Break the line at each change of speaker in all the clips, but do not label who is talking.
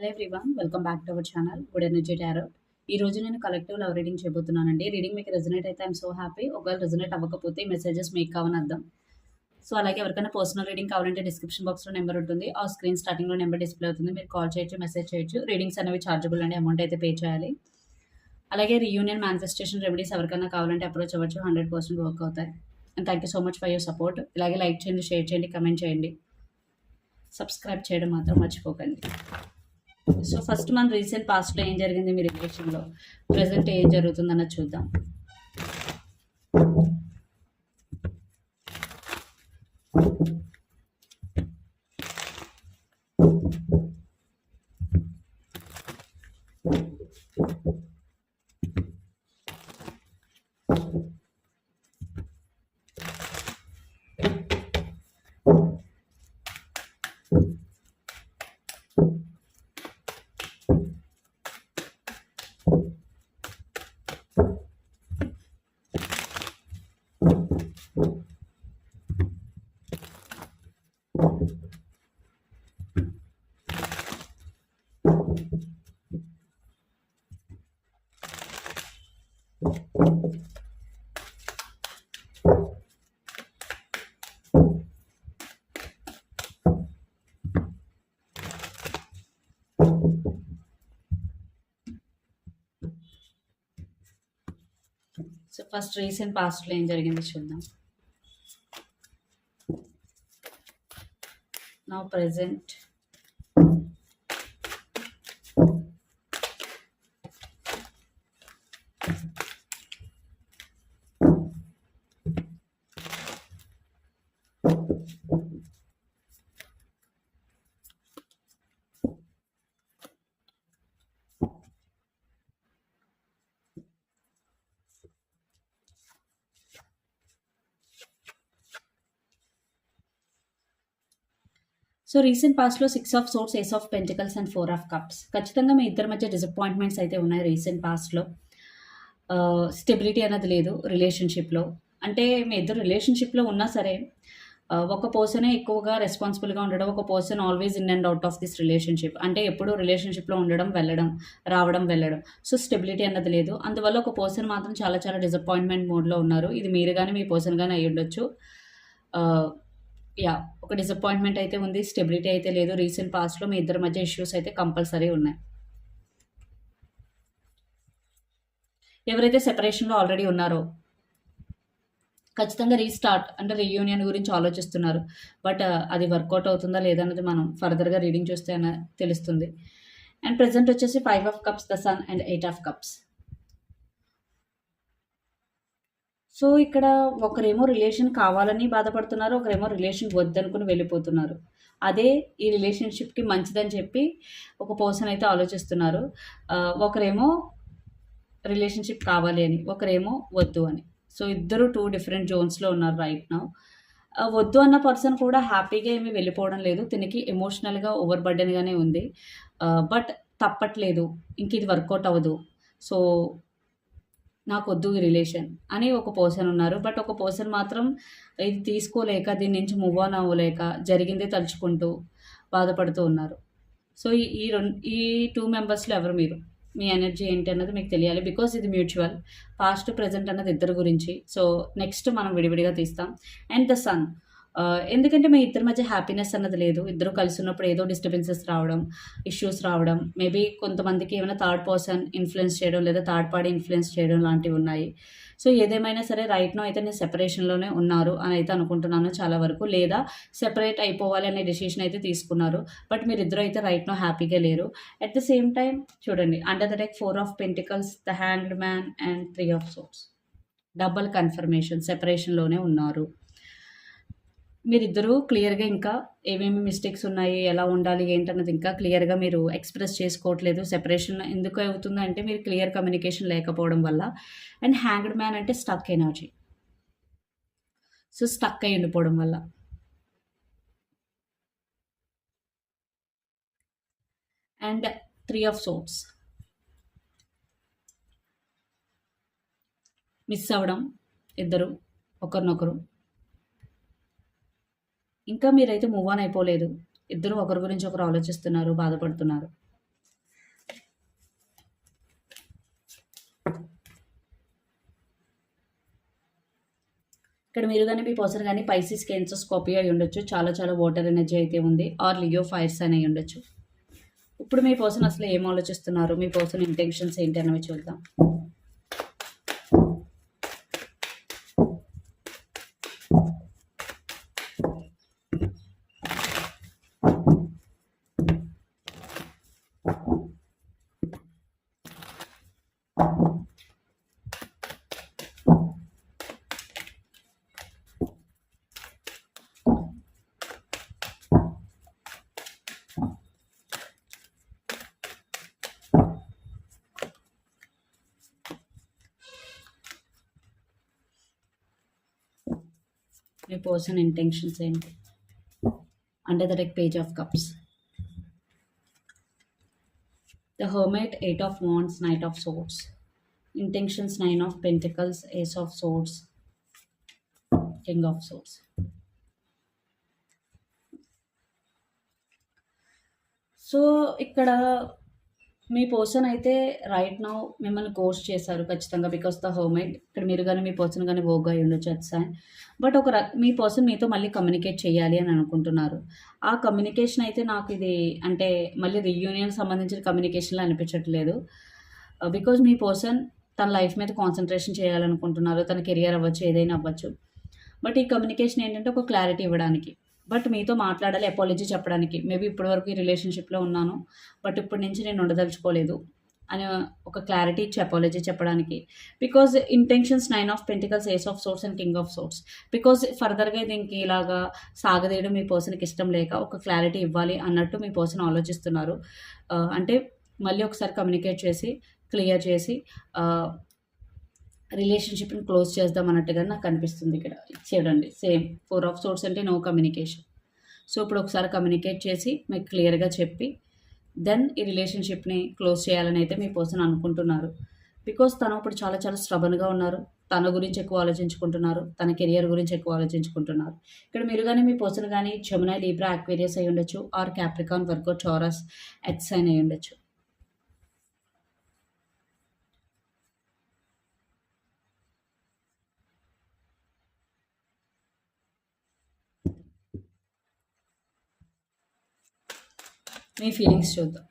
Hello everyone welcome back to our channel good energy tarot ఈ రోజు నేను collective love reading చేయబోతున్నానండి. Reading మీకు రెజనేట్ అయితే ఐమ్ సో హ్యాపీ ఒకవేళ రెజనేట్ అవ్వకపోతే మెసేజెస్ మీకు కావని అర్థం. సో అలాగే ఎవరికైనా పర్సనల్ రీడింగ్ కావాలంటే డిస్క్రిప్షన్ బాక్స్లో నెంబర్ ఉంటుంది. ఆ స్క్రీన్ స్టార్టింగ్లో నెంబర్ డిస్ప్లే అవుతుంది. మీరు కాల్ చేయొచ్చు మెసేజ్ చేయొచ్చు. రీడింగ్స్ అనేవి చార్జబుల్ అండి అమౌంట్ అయితే పే చేయాలి. అలాగే రీయూనియన్ మేనిఫెస్టేషన్ రెమెడీస్ ఎవరికైనా కావాలంటే అప్రోచ్ అవ్వచ్చు హండ్రెడ్ పర్సెంట్ వర్క్ అవుతాయి. And thank you so much for your support ఇలాగే లైక్ చేయండి షేర్ చేయండి కమెంట్ చేయండి. సబ్స్క్రైబ్ చేయడం మాత్రం మర్చిపోకండి. సో ఫస్ట్ మన రీసెంట్ పాస్ట్లో ఏం జరిగింది మీ రిలేషన్లో? ప్రజెంట్ ఏం జరుగుతుందన్న చూద్దాం. సో ఫస్ట్ రీసెంట్ పాస్ట్లో ఏం జరిగింది చూద్దాం. నా ప్రజెంట్ సో రీసెంట్ పాస్ట్లో six of swords ace of pentacles and four of cups. ఖచ్చితంగా మీ ఇద్దరి మధ్య డిసప్పాయింట్మెంట్స్ అయితే ఉన్నాయి రీసెంట్ పాస్ట్లో. స్టెబిలిటీ అన్నది లేదు రిలేషన్షిప్లో. అంటే మీ ఇద్దరు రిలేషన్షిప్లో ఉన్నా సరే ఒక పర్సనే ఎక్కువగా రెస్పాన్సిబుల్గా ఉండడం ఒక person always in and out of this relationship. అంటే ఎప్పుడూ రిలేషన్షిప్లో ఉండడం వెళ్ళడం రావడం వెళ్ళడం. సో స్టెబిలిటీ అన్నది లేదు. అందువల్ల ఒక పర్సన్ మాత్రం చాలా చాలా డిసప్పాయింట్మెంట్ మోడ్లో ఉన్నారు. ఇది మీరు కానీ మీ పర్సన్ కానీ అయ్యి ఉండొచ్చు యా ఒక డిసప్పాయింట్మెంట్ అయితే ఉంది స్టెబిలిటీ అయితే లేదు. రీసెంట్ పాస్ట్లో మీ ఇద్దరి మధ్య ఇష్యూస్ అయితే కంపల్సరీ ఉన్నాయి. ఎవరైతే సెపరేషన్లో ఆల్రెడీ ఉన్నారో ఖచ్చితంగా రీస్టార్ట్ అంటే రీయూనియన్ గురించి ఆలోచిస్తున్నారు. బట్ uh, అది వర్కౌట్ అవుతుందా లేదా అనేది మనం ఫర్దర్గా రీడింగ్ చూస్తే అన్న తెలుస్తుంది. అండ్ ప్రజెంట్ వచ్చేసి five of cups the sun and eight of cups so ఇక్కడ ఒకరేమో రిలేషన్ కావాలని బాధపడుతున్నారు ఒకరేమో రిలేషన్ వద్దనుకుని వెళ్ళిపోతున్నారు. అదే ఈ రిలేషన్షిప్కి మంచిదని చెప్పి ఒక పర్సన్ అయితే ఆలోచిస్తున్నారు. ఒకరేమో రిలేషన్షిప్ కావాలి అని ఒకరేమో వద్దు అని. సో ఇద్దరు టూ డిఫరెంట్ జోన్స్లో ఉన్నారు రైట్ నౌ వద్దు అన్న పర్సన్ కూడా హ్యాపీగా ఏమీ వెళ్ళిపోవడం లేదు. తినకి ఎమోషనల్గా ఓవర్ బర్డెన్గానే ఉంది బట్ తప్పట్లేదు. ఇంక ఇది వర్కౌట్ అవ్వదు. సో నాకు వద్దు రిలేషన్ అని ఒక పర్సన్ ఉన్నారు. బట్ ఒక పర్సన్ మాత్రం ఇది తీసుకోలేక దీని నుంచి మూవ్ ఆన్ అవ్వలేక జరిగిందే తలుచుకుంటూ బాధపడుతూ ఉన్నారు. సో ఈ ఈ రెండు ఈ టూ మెంబర్స్లో ఎవరు మీరు? మీ ఎనర్జీ ఏంటి అన్నది మీకు తెలియాలి. బికాస్ ఇది మ్యూచువల్ పాస్ట్ ప్రజెంట్ అన్నది ఇద్దరు గురించి. సో నెక్స్ట్ మనం విడివిడిగా తీస్తాం. అండ్ ద సన్ ఎందుకంటే మీ ఇద్దరి మధ్య హ్యాపీనెస్ అన్నది లేదు. ఇద్దరు కలిసి ఉన్నప్పుడు ఏదో డిస్టర్బెన్సెస్ రావడం ఇష్యూస్ రావడం మేబీ కొంతమందికి ఏమైనా థర్డ్ పర్సన్ ఇన్ఫ్లుయెన్స్ చేయడం లేదా థర్డ్ పార్టీ ఇన్ఫ్లుయెన్స్ చేయడం లాంటివి ఉన్నాయి. సో ఏదేమైనా సరే రైట్ నో అయితే నేను సెపరేషన్లోనే ఉన్నారు అని అయితే అనుకుంటున్నాను చాలా వరకు. లేదా సెపరేట్ అయిపోవాలి అనే డెసిషన్ అయితే తీసుకున్నారు. బట్ మీరు ఇద్దరు అయితే రైట్ నో హ్యాపీగా లేరు. అట్ ద సేమ్ టైం చూడండి under the deck four of pentacles the hanged man and three of swords double confirmation సెపరేషన్లోనే ఉన్నారు. మీరిద్దరూ క్లియర్గా ఇంకా ఏమేమి మిస్టేక్స్ ఉన్నాయి ఎలా ఉండాలి ఏంటన్నది ఇంకా క్లియర్గా మీరు ఎక్స్ప్రెస్ చేసుకోవట్లేదు. సెపరేషన్ ఎందుకు అవుతుంది అంటే మీరు క్లియర్ కమ్యూనికేషన్ లేకపోవడం వల్ల. అండ్ హ్యాంగ్డ్ మ్యాన్ అంటే స్టక్ ఎనర్జీ. సో స్టక్ అయి ఉండిపోవడం వల్ల. And three of swords miss అవ్వడం ఇద్దరు ఒకరినొకరు. ఇంకా మీరైతే మూవ్ ఆన్ అయిపోలేదు. ఇద్దరు ఒకరి గురించి ఒకరు ఆలోచిస్తున్నారు బాధపడుతున్నారు. ఇక్కడ మీరు కానీ మీ పర్సన్ కానీ పైసిస్ క్యాన్సర్ స్కోపీ అయి ఉండొచ్చు. చాలా చాలా వాటర్ ఎనర్జీ అయితే ఉంది. ఆర్ లియో ఫైర్స్ అని అయి ఉండొచ్చు. ఇప్పుడు మీ పర్సన్ అసలు ఏం ఆలోచిస్తున్నారు? మీ పర్సన్ ఇంటెన్షన్స్ ఏంటి అనేవి చూద్దాం. మీ పర్సన్ ఇంటెన్షన్స్ ఏంటి under the deck page of cups the hermit eight of wands knight of swords intentions nine of pentacles ace of swords king of swords so ఇక్కడ మీ పర్సన్ అయితే రైట్ నౌ మిమ్మల్ని కోర్స్ చేశారు ఖచ్చితంగా బికాస్ ద హోమ్మేడ్ ఇక్కడ మీరు కానీ మీ పర్సన్ కానీ ఓగా అయి ఉండొచ్చు అట్ సైన్ బట్ ఒక మీ పర్సన్ మీతో మళ్ళీ కమ్యూనికేట్ చేయాలి అని అనుకుంటున్నారు. ఆ కమ్యూనికేషన్ అయితే నాకు ఇది అంటే మళ్ళీ రీయూనియన్ సంబంధించిన కమ్యూనికేషన్లో అనిపించట్లేదు. Uh, బికాజ్ మీ పర్సన్ తన లైఫ్ మీద కాన్సన్ట్రేషన్ చేయాలనుకుంటున్నారు తన కెరియర్ అవ్వచ్చు ఏదైనా అవ్వచ్చు. బట్ ఈ కమ్యూనికేషన్ ఏంటంటే ఒక క్లారిటీ ఇవ్వడానికి. బట్ మీతో మాట్లాడాలి అపాలజీ చెప్పడానికి. మేబీ ఇప్పటివరకు ఈ రిలేషన్షిప్లో ఉన్నాను. బట్ ఇప్పటి నుంచి నేను ఉండదలుచుకోలేదు అని ఒక క్లారిటీ ఇచ్చి అపాలజీ చెప్పడానికి. Because intentions nine of pentacles ace of swords and king of swords because ఫర్దర్గా దీనికి ఇలాగా సాగదీయడం మీ పర్సన్కి ఇష్టం లేక ఒక క్లారిటీ ఇవ్వాలి అన్నట్టు మీ పర్సన్ ఆలోచిస్తున్నారు. Uh, అంటే మళ్ళీ ఒకసారి కమ్యూనికేట్ చేసి క్లియర్ చేసి uh, రిలేషన్షిప్ని క్లోజ్ చేద్దాం అన్నట్టుగా నాకు అనిపిస్తుంది ఇక్కడ. చూడండి సేమ్. ఫోర్ ఆఫ్ సోర్స్ అంటే నో కమ్యూనికేషన్. సో ఇప్పుడు ఒకసారి కమ్యూనికేట్ చేసి మీకు క్లియర్గా చెప్పి దెన్ ఈ రిలేషన్షిప్ని క్లోజ్ చేయాలని అయితే మీ పర్సన్ అనుకుంటున్నారు. బికాస్ తను ఇప్పుడు చాలా చాలా స్ట్రబన్గా ఉన్నారు. తన గురించి ఎక్కువ ఆలోచించుకుంటున్నారు. తన కెరియర్ గురించి ఎక్కువ ఆలోచించుకుంటున్నారు. ఇక్కడ మీరు కానీ మీ పర్సన్ కానీ జమునా లీబ్రా అక్వేరియస్ అయి ఉండొచ్చు or Capricorn Virgo Taurus ex అయి ఉండొచ్చు. మీ ఫీలింగ్స్ చూద్దాం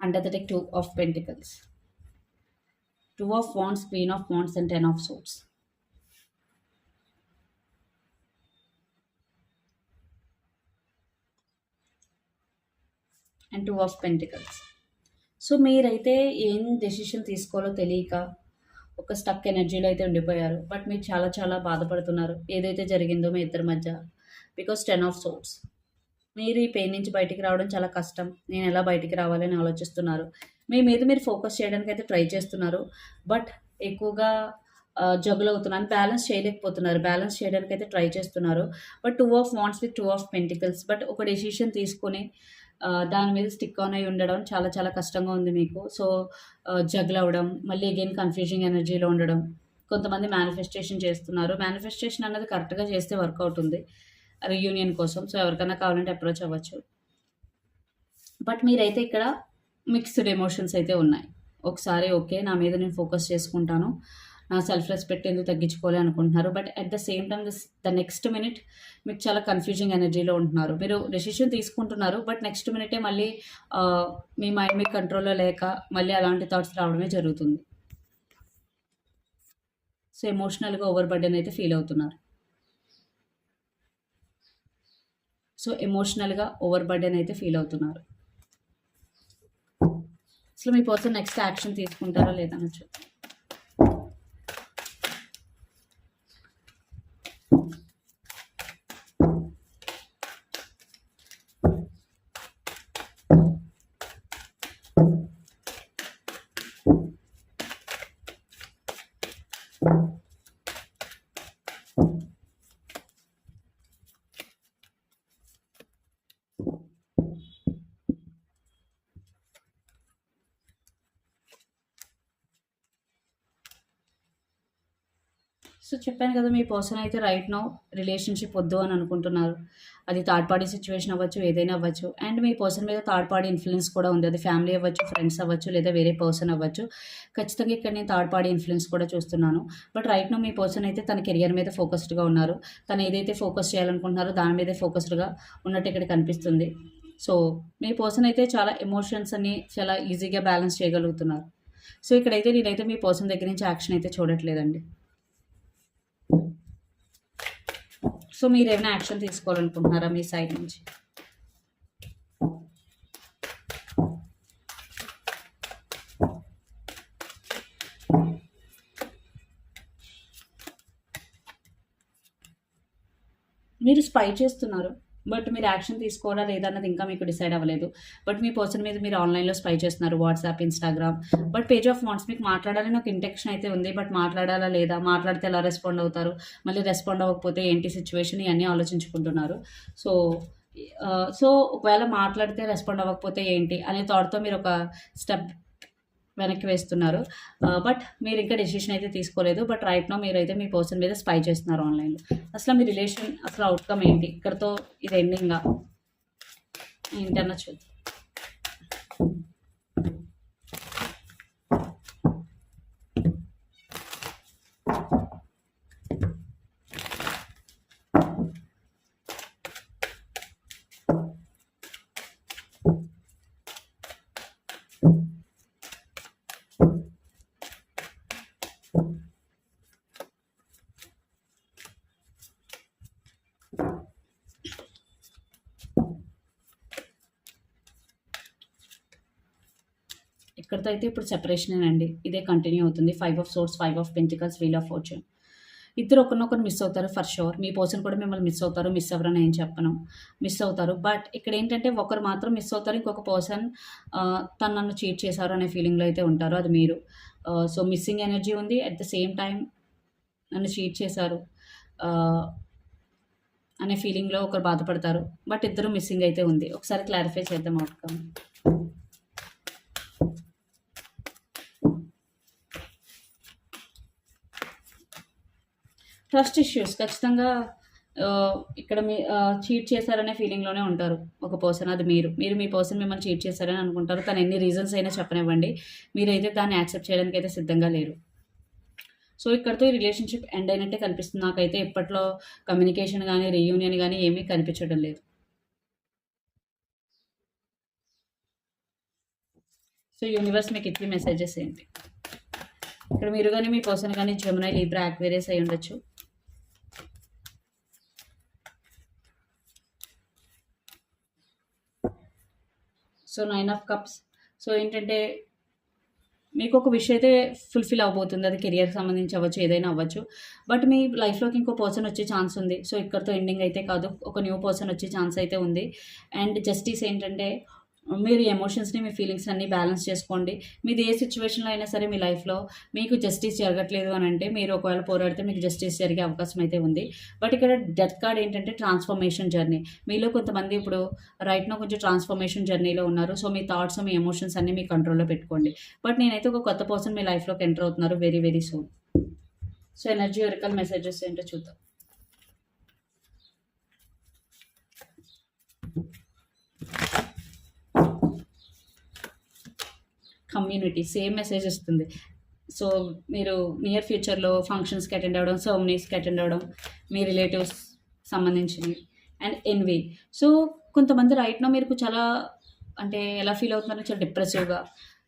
under the deck two of pentacles two of wands queen of wands and ten of swords Two of pentacles. So మీరైతే ఏం డెసిషన్ తీసుకోవాలో తెలియక ఒక స్టక్ ఎనర్జీలో అయితే ఉండిపోయారు. బట్ మీరు చాలా చాలా బాధపడుతున్నారు. ఏదైతే జరిగిందో మీ ఇద్దరి మధ్య. బికాస్ టెన్ ఆఫ్ సోర్స్ మీరు ఈ పెయిన్ నుంచి బయటికి రావడం చాలా కష్టం. నేను ఎలా బయటికి రావాలని ఆలోచిస్తున్నారు. మీ మీద మీరు ఫోకస్ చేయడానికి అయితే ట్రై చేస్తున్నారు. బట్ ఎక్కువగా జగులు అవుతున్నాను బ్యాలెన్స్ చేయలేకపోతున్నారు. బ్యాలెన్స్ చేయడానికి అయితే ట్రై చేస్తున్నారు. But two of wands with two of pentacles. But ఒక డెసిషన్ తీసుకుని దాని మీద స్టిక్ ఆన్ అయి ఉండడం చాలా చాలా కష్టంగా ఉంది మీకు. సో జగ్లు అవ్వడం మళ్ళీ అగైన్ కన్ఫ్యూజింగ్ ఎనర్జీలో ఉండడం కొంతమంది మేనిఫెస్టేషన్ చేస్తున్నారు. మేనిఫెస్టేషన్ అన్నది కరెక్ట్గా చేస్తే వర్క్ అవుతుంది రీయూనియన్ కోసం. సో ఎవరికైనా కావాలంటే అప్రోచ్ అవ్వచ్చు. బట్ మీరైతే ఇక్కడ మిక్స్డ్ ఎమోషన్స్ అయితే ఉన్నాయి. ఒకసారి ఓకే నా మీద నేను ఫోకస్ చేసుకుంటాను. సెల్ఫ్ రెస్పెక్ట్ ఎందుకు తగ్గించుకోవాలి అనుకుంటున్నారు? But at the same time the next minute మీకు చాలా కన్ఫ్యూజింగ్ ఎనర్జీలో ఉంటున్నారు. మీరు డెసిషన్ తీసుకుంటున్నారు బట్ నెక్స్ట్ మినిటే మళ్ళీ మీ మైండ్ మీ కంట్రోల్లో లేక మళ్ళీ అలాంటి థాట్స్ రావడమే జరుగుతుంది. సో ఎమోషనల్గా ఓవర్ బర్డెన్ అయితే ఫీల్ అవుతున్నారు. సో ఎమోషనల్గా ఓవర్ బర్డెన్ అయితే ఫీల్ అవుతున్నారు. అసలు మీ పర్సన్ నెక్స్ట్ యాక్షన్ తీసుకుంటారా? లేదా అని చూద్దాం Thank you. చెప్పాను కదా మీ పర్సన్ అయితే రైట్ నౌ రిలేషన్షిప్ వద్దు అని అనుకుంటున్నారు. అది థర్డ్ పార్టీ సిచ్యువేషన్ అవ్వచ్చు ఏదైనా అవ్వచ్చు. అండ్ మీ పర్సన్ మీద థర్డ్ పార్టీ ఇన్ఫ్లుయెన్స్ కూడా ఉంది. అది ఫ్యామిలీ అవ్వచ్చు ఫ్రెండ్స్ అవ్వచ్చు లేదా వేరే పర్సన్ అవ్వచ్చు. ఖచ్చితంగా ఇక్కడ నేను థర్డ్ పార్టీ ఇన్ఫ్లుయెన్స్ కూడా చూస్తున్నాను. బట్ రైట్ నో మీ పర్సన్ అయితే తన కెరియర్ మీద ఫోకస్డ్గా ఉన్నారు. తను ఏదైతే ఫోకస్ చేయాలనుకుంటున్నారో దాని మీదే ఫోకస్డ్గా ఉన్నట్టు ఇక్కడ కనిపిస్తుంది. సో మీ పర్సన్ అయితే చాలా ఎమోషన్స్ అన్ని చాలా ఈజీగా బ్యాలెన్స్ చేయగలుగుతున్నారు. సో ఇక్కడైతే నేనైతే మీ పర్సన్ దగ్గర నుంచి యాక్షన్ అయితే చూడట్లేదండి. సో మీరు ఏమైనా యాక్షన్ తీసుకోవాలనుకుంటున్నారా మీ సైడ్ నుంచి? మీరు స్పై చేస్తున్నారు. బట్ మీరు యాక్షన్ తీసుకోవాలా లేదా అన్నది ఇంకా మీకు డిసైడ్ అవ్వలేదు. బట్ మీ పర్సన్ మీద మీరు ఆన్లైన్లో స్పై చేస్తున్నారు WhatsApp Instagram. But page of wands మీకు మాట్లాడాలని ఒక ఇంటెక్షన్ అయితే ఉంది. బట్ మాట్లాడాలా లేదా మాట్లాడితే ఎలా రెస్పాండ్ అవుతారు? మళ్ళీ రెస్పాండ్ అవ్వకపోతే ఏంటి సిచ్యువేషన్ ఇవన్నీ ఆలోచించుకుంటున్నారు. సో సో ఒకవేళ మాట్లాడితే రెస్పాండ్ అవ్వకపోతే ఏంటి? అనే థాట్తో మీరు ఒక స్టెప్ వెనక్కి వేస్తున్నారు. బట్ మీరు ఇంకా డెసిషన్ అయితే తీసుకోలేదు. బట్ రైట్ నో మీరైతే మీ పర్సన్ మీద స్పై చేస్తున్నారు ఆన్లైన్లో అసలు మీ రిలేషన్ అసలు అవుట్కమ్ ఏంటి? ఇక్కడతో ఇది ఎండింగ్గా ఏంటన్నా చూద్దాం ఇక్కడితో అయితే ఇప్పుడు సెపరేషన్ అండి. ఇదే కంటిన్యూ అవుతుంది. Five of swords five of pentacles wheel of fortune ఇద్దరు ఒకరినొకరు మిస్ అవుతారు ఫర్ షూర్ మీ పర్సన్ కూడా మిమ్మల్ని మిస్ అవుతారు. మిస్ అవ్వరని ఏం చెప్పను. మిస్ అవుతారు. బట్ ఇక్కడ ఏంటంటే ఒకరు మాత్రం మిస్ అవుతారు. ఇంకొక పర్సన్ తను నన్ను చీట్ చేశారు అనే ఫీలింగ్లో అయితే ఉంటారు. అది మీరు. సో మిస్సింగ్ ఎనర్జీ ఉంది. అట్ ద సేమ్ టైం నన్ను చీట్ చేశారు అనే ఫీలింగ్లో ఒకరు బాధపడతారు. బట్ ఇద్దరు మిస్సింగ్ అయితే ఉంది. ఒకసారి క్లారిఫై చేద్దాం అవుట్కమ్ ట్రస్ట్ ఇష్యూస్ ఖచ్చితంగా ఇక్కడ మీ చీట్ చేశారనే ఫీలింగ్లోనే ఉంటారు. ఒక పర్సన్ అది మీరు. మీరు మీ పర్సన్ మిమ్మల్ని చీట్ చేశారని అనుకుంటారు. తను ఎన్ని రీజన్స్ అయినా చెప్పనివ్వండి. మీరైతే దాన్ని యాక్సెప్ట్ చేయడానికి అయితే సిద్ధంగా లేరు. సో ఇక్కడతో ఈ రిలేషన్షిప్ ఎండ్ అయినట్టే కనిపిస్తుంది. నాకైతే ఇప్పట్లో కమ్యూనికేషన్ కానీ రీయూనియన్ కానీ ఏమీ కనిపించడం లేదు. సో యూనివర్స్ మీకు ఇట్లీ మెసేజెస్ ఏంటి? ఇక్కడ మీరు కానీ మీ పర్సన్ కానీ జమునై లీబ్రా యాక్వేరియస్ అయి ఉండొచ్చు. So nine of cups. So ఏంటంటే మీకు ఒక విషయం అయితే ఫుల్ఫిల్ అవబోతుంది. అది కెరియర్కి సంబంధించి అవ్వచ్చు ఏదైనా అవ్వచ్చు. బట్ మీ లైఫ్లోకి ఇంకో పర్సన్ వచ్చే ఛాన్స్ ఉంది. సో ఇక్కడతో ఎండింగ్ అయితే కాదు. ఒక న్యూ పర్సన్ వచ్చే ఛాన్స్ అయితే ఉంది. అండ్ జస్టిస్ ఏంటంటే మీరు ఎమోషన్స్ని మీ ఫీలింగ్స్ అన్నీ బ్యాలెన్స్ చేసుకోండి. మీది ఏ సిచ్యువేషన్లో అయినా సరే మీ లైఫ్లో మీకు జస్టిస్ జరగట్లేదు అని అంటే మీరు ఒకవేళ పోరాడితే మీకు జస్టిస్ జరిగే అవకాశం అయితే ఉంది. బట్ ఇక్కడ డెత్ కార్డ్ ఏంటంటే ట్రాన్స్ఫర్మేషన్ జర్నీ మీలో కొంతమంది ఇప్పుడు రైట్నో కొంచెం ట్రాన్స్ఫర్మేషన్ జర్నీలో ఉన్నారు. సో మీ థాట్స్ మీ ఎమోషన్స్ అన్నీ మీ కంట్రోల్లో పెట్టుకోండి. బట్ నేనైతే ఒక కొత్త పర్సన్ మీ లైఫ్లోకి ఎంటర్ అవుతున్నారు very very soon so energy oracle messages ఏంటో చూద్దాం. కమ్యూనిటీ సేమ్ మెసేజ్ వస్తుంది. సో మీరు నియర్ ఫ్యూచర్లో ఫంక్షన్స్కి అటెండ్ అవ్వడం సర్మనీస్కి అటెండ్ అవ్వడం మీ రిలేటివ్స్ సంబంధించినవి. అండ్ ఎన్వి సో కొంతమంది రైట్నో మీరు చాలా అంటే ఎలా ఫీల్ అవుతున్నారు చాలా డిప్రెసివ్గా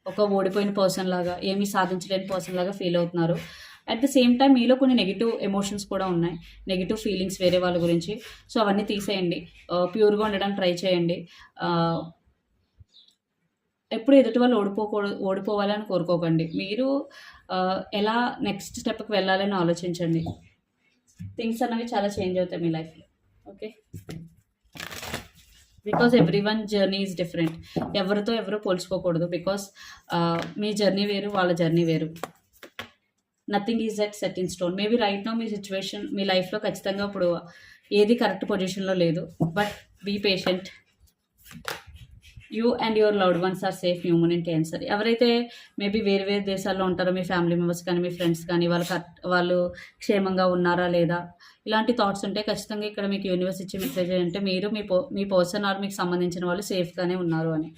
ఒక ఓడిపోయిన పర్సన్ లాగా ఏమీ సాధించలేని పర్సన్ లాగా ఫీల్ అవుతున్నారు. అట్ ద సేమ్ టైం మీలో కొన్ని నెగిటివ్ ఎమోషన్స్ కూడా ఉన్నాయి. నెగిటివ్ ఫీలింగ్స్ వేరే వాళ్ళ గురించి. సో అవన్నీ తీసేయండి. Uh, ప్యూర్గా ఉండడానికి ట్రై చేయండి. Uh, ఎప్పుడు ఎదుటి వాళ్ళు ఓడిపోకూడదు ఓడిపోవాలని కోరుకోకండి. మీరు ఎలా నెక్స్ట్ స్టెప్కి వెళ్ళాలని ఆలోచించండి. థింగ్స్ అన్నవి చాలా చేంజ్ అవుతాయి మీ లైఫ్లో okay because every one journey is different ఎవరితో ఎవరు పోల్చుకోకూడదు. బికాస్ మీ జర్నీ వేరు వాళ్ళ జర్నీ వేరు. Nothing is at set in stone maybe right now me situation మీ లైఫ్లో ఖచ్చితంగా ఇప్పుడు ఏది కరెక్ట్ పొజిషన్లో లేదు. But be patient you and your loved ones are safe human in cancer. ఎవరైతే మేబీ వేరు వేరు దేశాల్లో ఉంటారో మీ ఫ్యామిలీ మెంబర్స్ కానీ మీ ఫ్రెండ్స్ కానీ వాళ్ళు వాళ్ళు క్షేమంగా ఉన్నారా లేదా ఇలాంటి థాట్స్ ఉంటే ఖచ్చితంగా ఇక్కడ మీకు యూనివర్స్ ఇచ్చే మెసేజ్ ఏంటంటే మీరు మీ పో మీ పర్సన్ ఆర్ మీకు సంబంధించిన వాళ్ళు సేఫ్గానే ఉన్నారు అని.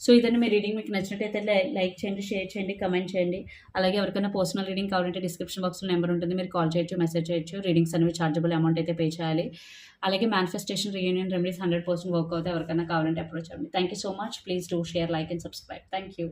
సో ఇదండి మీ రీడింగ్. మీకు నచ్చినట్టయితే లై- లైక్ చేయండి షేర్ చేయండి కమెంట్ చేయండి. అలాగే ఎవరికైనా పర్సనల్ రీడింగ్ కావాలంటే డిస్క్రిప్షన్ బాక్స్లో నెంబర్ ఉంటుంది. మీరు కాల్ చేయొచ్చు మెసేజ్ చేయొచ్చు. రీడింగ్స్ అనేవి చార్జబుల్ అమౌంట్ అయితే పే చేయాలి. అలాగే manifestation reunion remedies hundred percent work అవుతాయి. ఎవరికైనా కావాలంటే అప్రోచ్ అవ్వండి. Thank you so much please do share like and subscribe thank you